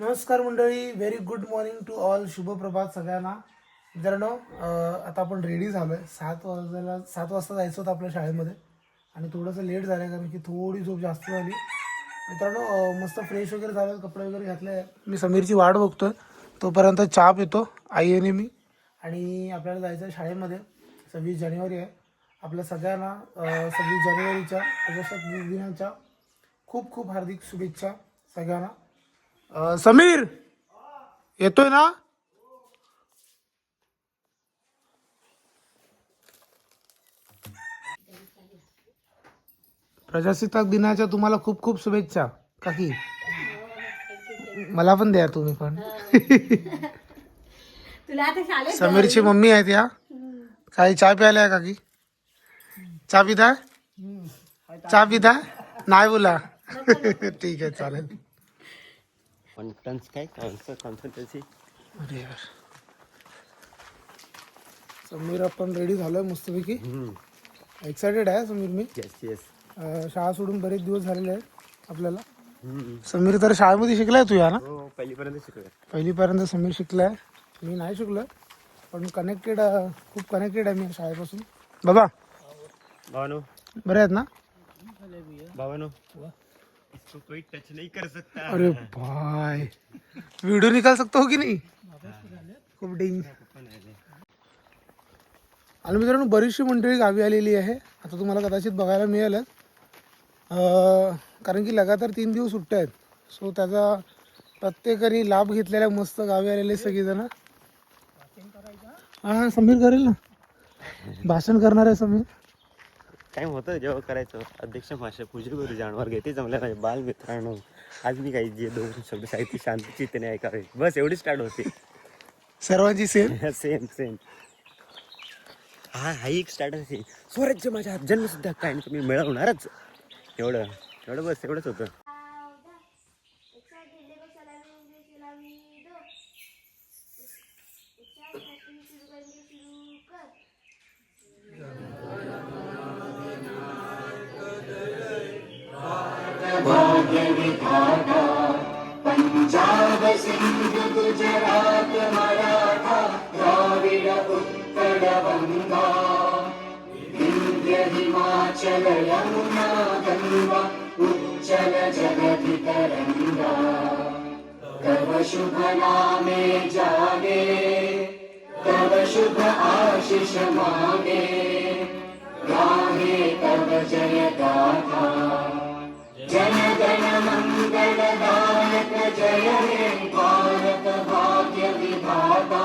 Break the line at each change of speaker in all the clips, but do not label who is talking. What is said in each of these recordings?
नमस्कार मंडळी very good morning to all शुभप्रभात सगळ्यांना. मित्रांनो आता आपण रेडी झालो आहे सात वाजायला सात वाजता जायचं होतं आपल्या शाळेमध्ये. आणि थोडंसं लेट झालं आहे कारण की थोडी झोप जास्त झाली. मित्रांनो मस्त फ्रेश वगैरे झालं कपडे वगैरे घातले. मी समीरची वाट बघतोय. तोपर्यंत चहा पितो आई आणि मी. आणि आपल्याला जायचं आहे शाळेमध्ये. सव्वीस जानेवारी आहे. आपल्या सगळ्यांना सव्वीस जानेवारीच्या प्रजासत्ताक दिनाच्या खूप खूप हार्दिक शुभेच्छा सगळ्यांना. अ, समीर येतोय ना? प्रजासत्ताक दिनाच्या तुम्हाला खूप खूप शुभेच्छा. काकी मला पण द्या तुम्ही पण.
तुला आता शाळेत
समीरची मम्मी आहेत या काही चहा प्यायला आहे काकी? चहा पिता? चहा पिता? नाही बोला. ठीक आहे चालेल.
कॉन्टन्स काय? कॉन्सन्ट्रेसी
अरे यार. समीर आपण रेडी झालोय मस्तपैकी. एक्सायटेड आहे समीर मी.
येस येस
अं, शाळा सोडून बरेच दिवस झालेले आहेत आपल्याला. समीर तर शाळेमध्ये शिकलाय तू या ना
हो पहिलीपर्यंत शिकूया
पहिलीपर्यंत समीर शिकलाय. मी नाही शिकलोय पण कनेक्टेड खूप कनेक्टेड आहे मी शाळेपासून. बाबा.
भावानो.
बरे आहेत ना?
भावानो. इसको कोई टच नहीं कर सकता।
अरे भाई। वीडियो निकाल सकता हो की नाही? खूप डेंज आणि मित्रांनो बरीचशी मंडळी गावी आलेली आहे. आता तुम्हाला कदाचित बघायला मिळेल. कारण की लगातार तीन दिवस सुट्ट्या आहेत. सो त्याचा प्रत्येकाने लाभ घेतलेला आहे. मस्त गावी आलेले सगळेजण. हा समीर करेल ना? भाषण करणार आहे समीर.
टाइम होतं जेव्हा करायचं अध्यक्ष भाषा पूजा करू जाणवर घेते जमल्या नाही. बाल मित्रांनो आज मी काही जे दोन शब्द साहित्य शांत चित्तने ऐकावे. बस एवढी स्टार्ट होते.
सर्वांची सेम
सेम सेम हा हा एक स्टार्ट असे स्वराज्य माझ्या जन्म सुद्धा काय तुम्ही मिळवणारच. एवढं एवढं बस एवढंच होतं.
चल यमुना गङ्गा उच्चल जगति नामे जागे तव शुभ आशिष मागे। गाहे तव जय गाथा जन गण मङ्गलदायक जय हे भारत भाग्य विभाता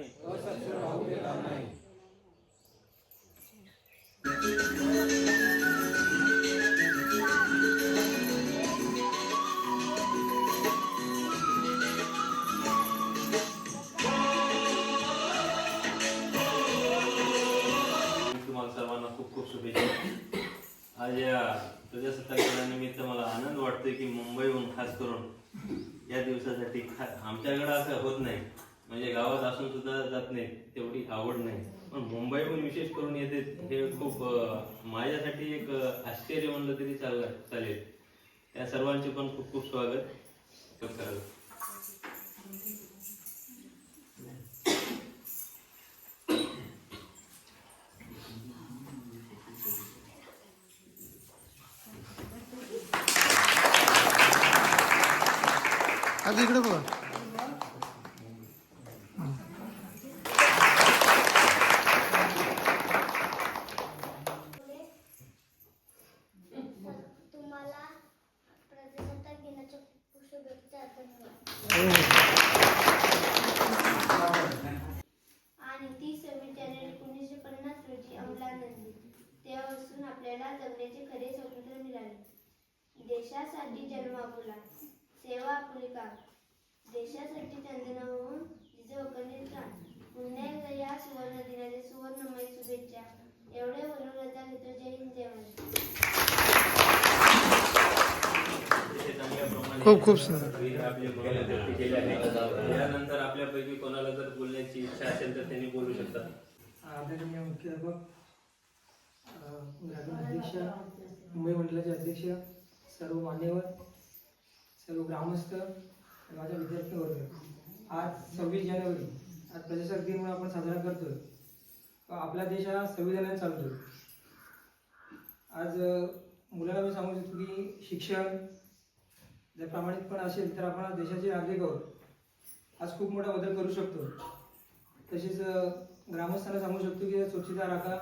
राहू देणार नाही असून सुद्धा जात नाही तेवढी आवड नाही. पण मुंबईहून विशेष करून येते हे खूप माझ्यासाठी एक आश्चर्य म्हणलं तरी चाल चालेल. त्या सर्वांचे पण खूप खूप स्वागत. करायला
अगदी इकडे बघा
तुम्हाला प्रजासत्ताक दिनाच्या खूप शुभेच्छा धन्यवाद आणि ती कंठी चंदन होऊन जिचे वकलीत रान पुन्हा एकदा या सुवर्ण दिनाच्या सुवर्णमय शुभेच्छा एवढे बोलून रजा घेतो जय हिंद जय महाराष्ट्र
अतिशय चांगल्या प्रमाणे
खूप खूप सुंदर.
यानंतर आपल्यापैकी कोणाला जर बोलण्याची इच्छा असेल तर त्यांनी बोलू शकतात.
आदरणीय मुख्याध्यापक अध्यक्ष मुंबई मंडळाचे अध्यक्ष सर्व मान्यवर सर्व ग्रामस्थ माझ्या विद्यार्थी वर्ग आज सव्वीस जानेवारी आज प्रजासत्ताक दिन म्हणून आपण साजरा करतोय. आपला देश हा संविधानाने चालतोय. आज अ, मुलांना मी सांगू इच्छितो की शिक्षण जर प्रामाणिकपणा असेल तर आपण देशाचे नागरिक आहोत. आज खूप मोठा बदल करू शकतो. तसेच ग्रामस्थांना सांगू शकतो की स्वच्छता राखा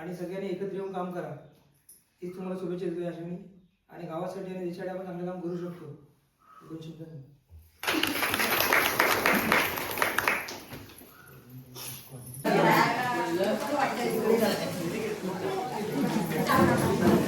आणि सगळ्यांनी एकत्र येऊन काम करा. हीच तुम्हाला शुभेच्छा देतो या क्षणी. आणि गावासाठी आणि देशासाठी आपण चांगलं काम करू शकतो. दोन शब्द
Thank you.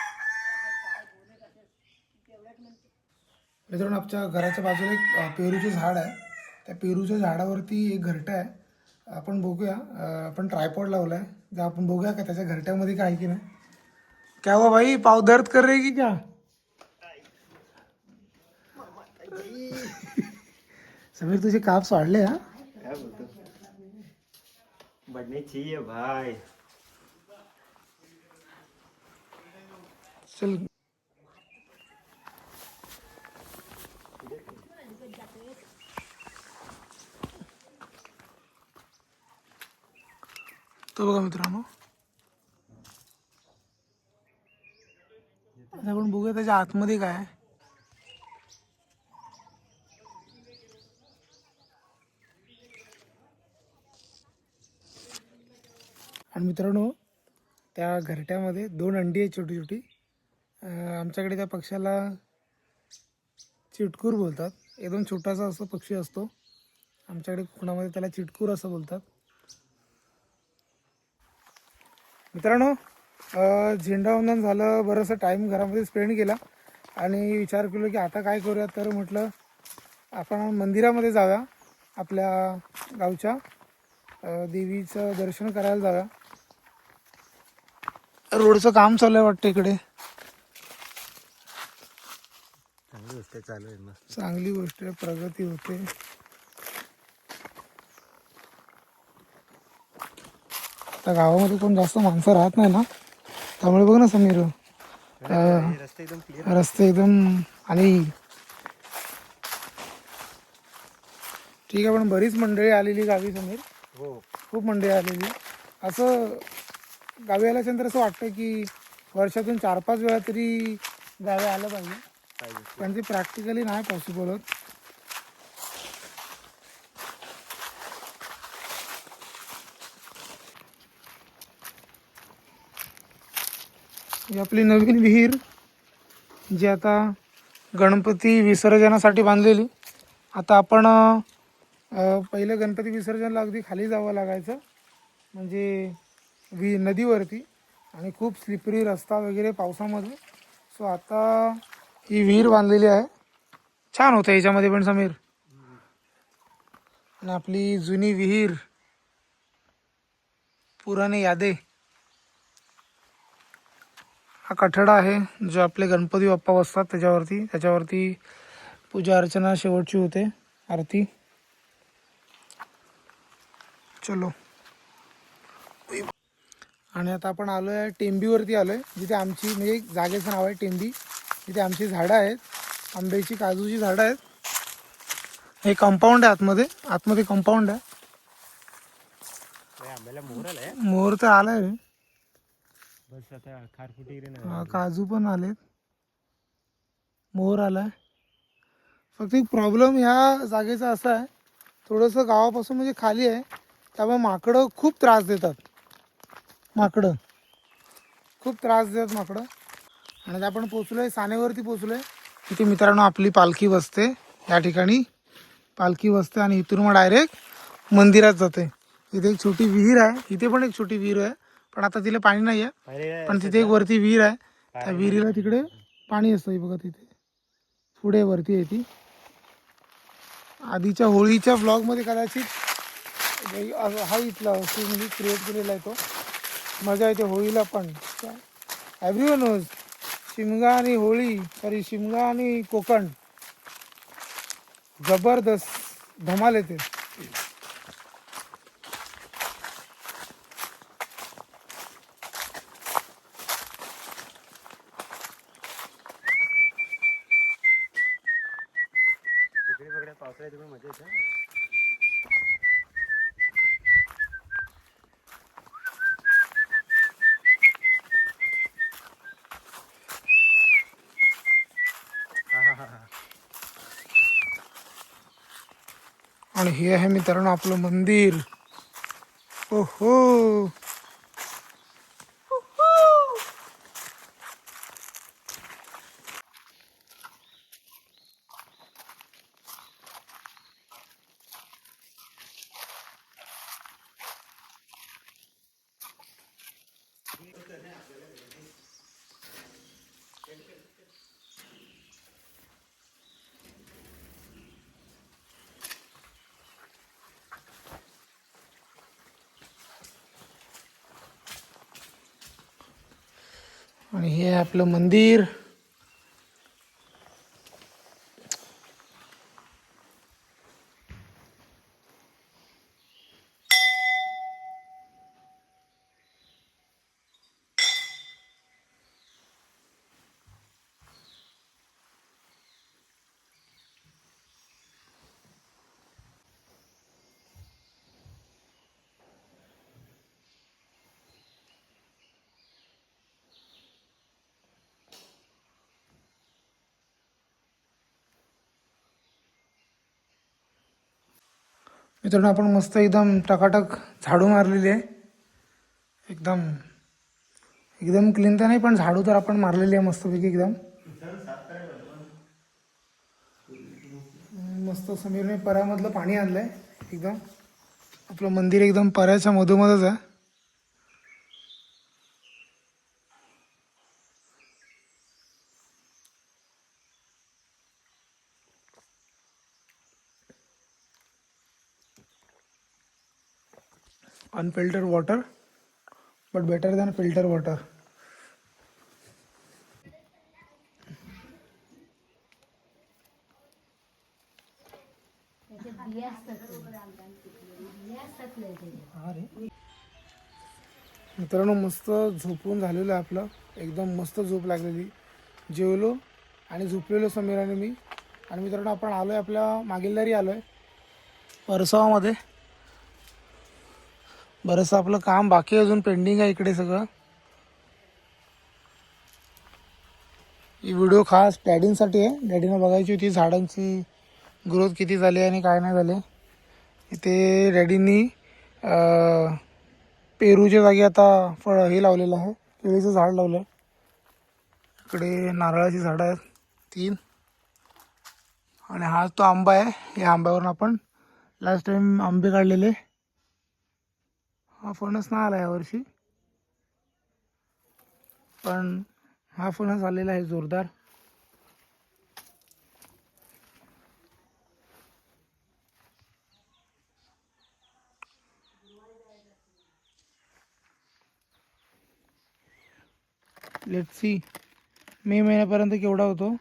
मित्रांनो आमच्या घराच्या बाजूला एक पेरूचे झाड आहे. त्या पेरूच्या झाडावरती एक घरटं आहे. आपण बघूया. आपण ट्रायपॉड लावला आहे जर आपण बघूया का त्याच्या घरट्यामध्ये काय की नाही. क्या हुआ भाई? पाव दर्द कर रही की क्या? समीर तुझे काप्स वाढले हा?
बढ़ने चाहिए भाई.
चल. तर बघा मित्रांनो. आता आपण बघूया त्याच्या आतमध्ये काय आहे. आणि मित्रांनो त्या घरट्यामध्ये दोन अंडी आहेत छोटी छोटी. आमच्याकडे त्या पक्षाला चिटकूर बोलतात. एकदम छोटासा असं पक्षी असतो. आमच्याकडे कोकणामध्ये त्याला चिटकूर असं बोलतात. मित्रांनो झेंडावंदन झालं बरंचसं टाईम घरामध्ये स्पेंड केला. आणि विचार केलो की आता काय करूया तर म्हटलं आपण मंदिरामध्ये जाऊया आपल्या गावच्या देवीचं दर्शन करायला जाऊया. रोडचं काम चालू आहे वाटतं इकडे.
चांगली गोष्ट चालू आहे मस्त.
चांगली गोष्ट आहे प्रगती होते. आता गावामध्ये कोण जास्त माणसं राहत नाही ना त्यामुळे बघ ना समीर.
रस्ते एकदम
आणि ठीक आहे पण बरीच मंडळी आलेली गावी समीर.
हो.
खूप मंडळी आलेली. असं गावी आल्याच्यानंतर असं वाटतं की वर्षातून चार पाच वेळा तरी गावी आलं पाहिजे.
पाहिजे.
पण ते प्रॅक्टिकली नाही पॉसिबल होत. ही आपली नवीन विहीर जी आता गणपती विसर्जनासाठी बांधलेली. आता आपण पहिलं गणपती विसर्जनला अगदी खाली जावं लागायचं. म्हणजे वि नदीवरती आणि खूप स्लिपरी रस्ता वगैरे पावसामध्ये. सो आता ही विहीर बांधलेली आहे. छान होतं याच्यामध्ये पण समीर. आणि आपली जुनी विहीर पुराणे यादे. हा कठडा आहे जो आपले गणपती बाप्पा बसतात त्याच्यावरती. त्याच्यावरती पूजा अर्चना शेवटची होते. आरती. चलो. आणि आता आपण आलो आहे टेंबीवरती आलो आहे जिथे आमची म्हणजे एक जागेचं नाव आहे टेंबी. जिथे आमची झाडं आहेत. आंब्याची काजूची झाडं आहेत. हे कंपाऊंड आहे आतमध्ये. आतमध्ये कंपाऊंड आहे.
मोर
तर आलाय.
बस आता खारफुटी
हा, काजू पण आलेत. मोर आलाय. फक्त एक प्रॉब्लेम ह्या जागेचा असा आहे थोडंसं गावापासून म्हणजे खाली आहे त्यामुळे माकडं खूप त्रास देतात. माकडं. खूप त्रास देतात माकडं. आणि आपण पोचलोय सानेवरती पोचलोय इथे मित्रांनो आपली पालखी बसते. या ठिकाणी पालखी बसते आणि इथून मग डायरेक्ट मंदिरात जाते. इथे एक छोटी विहीर आहे. इथे पण एक छोटी विहीर आहे. पण आता तिला पाणी नाही आहे पण तिथे एक वरती विहीर आहे. त्या विहिरीला तिकडे पाणी असतं बघा तिथे. पुढे वरती आहे ती. आधीच्या होळीच्या ब्लॉगमध्ये कदाचित हे- इथला म्हणजे क्रिएट केलेला आहे तो. मजा येते होळीला पण. एव्हरी नोज शिमगा आणि होळी सॉरी शिमगा आणि कोकण जबरदस्त धमाल येते
तिकडे बघा पावसाळ्यात पण मजा येते
आणि हे आहे मित्रांनो आपलं मंदिर. हो हो आणि हे आपलं मंदिर. मित्रांनो आपण मस्त एकदम टकाटक झाडू मारलेली आहे. एकदम एकदम क्लीन तर नाही पण झाडू तर आपण मारलेली आहे मस्तपैकी एकदम. मस्त समीरने पऱ्यामधलं पाणी आणलंय एकदम. आपलं मंदिर एकदम पऱ्याच्या मधोमधच आहे. Unfiltered water but better than filter water. मित्रांनो मस्त झोपून झालेलं आहे आपलं. एकदम मस्त झोप लागलेली. जेवलो आणि झोपलेलो समीर आणि मी. आणि मित्रांनो आपण आलोय आपल्या मागिलदारी आलोय. परसावामध्ये. बरंचसं आपलं काम बाकी अजून पेंडिंग आहे इकडे सगळं. ही व्हिडिओ खास डॅडींसाठी आहे. डॅडीनं बघायची होती झाडांची ग्रोथ किती झाली आणि काय नाही झाले. इथे डॅडींनी पेरूच्या जागी आता फळ हे लावलेलं आहे. केळीचं झाड लावलं आहे इकडे नारळाची झाडं आहेत तीन. आणि हा तो आंबा आहे या आंब्यावरून आपण लास्ट टाइम आंबे काढलेले. हा फणस नाही आला यावर्षी पण हा फणस आलेला आहे जोरदार. लेट सी मे महिन्यापर्यंत केवढा होतो?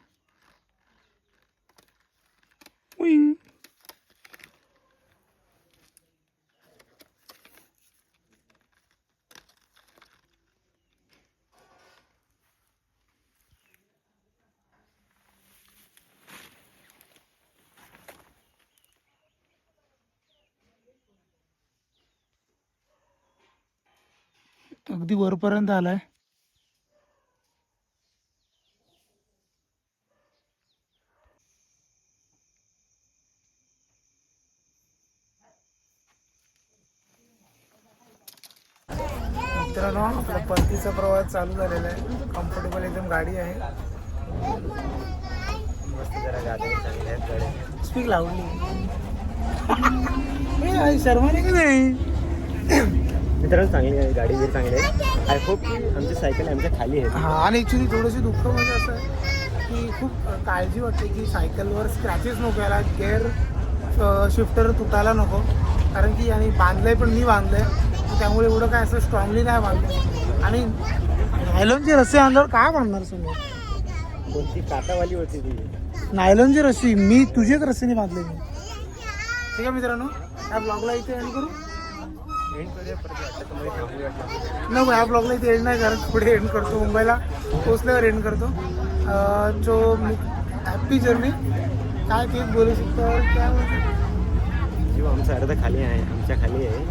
अगदी वरपर्यंत आलाय. मित्रांनो आपला पतीचा प्रवास चालू झालेला आहे. कम्फर्टेबल एकदम गाडी आहे. स्पीक लावली सर्वांनी की नाही?
मित्रांनो चांगली आहे गाडी बिडी चांगली आहे. आय होप की आमची सायकल आमच्या खाली आहे.
हा आणि ॲक्च्युली थोडंसं दुःख म्हणजे असं आहे की खूप काळजी वाटते की सायकलवर स्क्रॅचेस नको याला गेअर शिफ्टर तुटायला नको. कारण की आणि बांधलंय पण मी बांधलंय. त्यामुळे एवढं काय असं स्ट्रॉंगली नाही बांधलं. आणि नायलॉनची रस्सी आणल्यावर काय बांधणार समोर
कोणती? काटावाली होती ती.
नायलॉनची रस्सी मी तुझ्याच रस्सीने बांधले मी ठीक आहे मित्रांनो या ब्लॉगला इथे एंड करू. नको ह्या ब्लॉगला इथे एंड नाही कारण पुढे एंड करतो मुंबईला. पोचल्यावर एंड करतो. जो हॅपी जर्नी काय तेच बोलू शकतो. काय?
जीव आमचा अर्धा खाली आहे. आमच्या खाली आहे.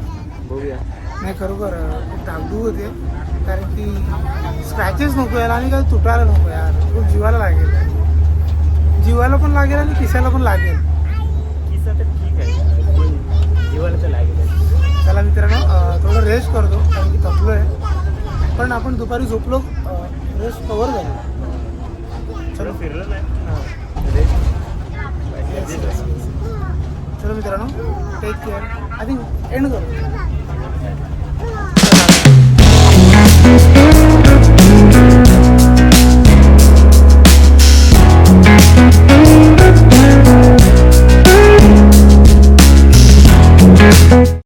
बघूया.
नाही खरोखर खूप धाकधूक होते. कारण की स्क्रॅचेस नको यायला आणि काही तुटायला नको यार. खूप जीवाला लागेल. जीवाला पण लागेल आणि किशाला पण लागेल. पण आपण दुपारी झोपलो रेस्ट कवर झालो.
चलो. फिरलो नाही
चलो मित्रांनो टेक केअर आधी एंड करू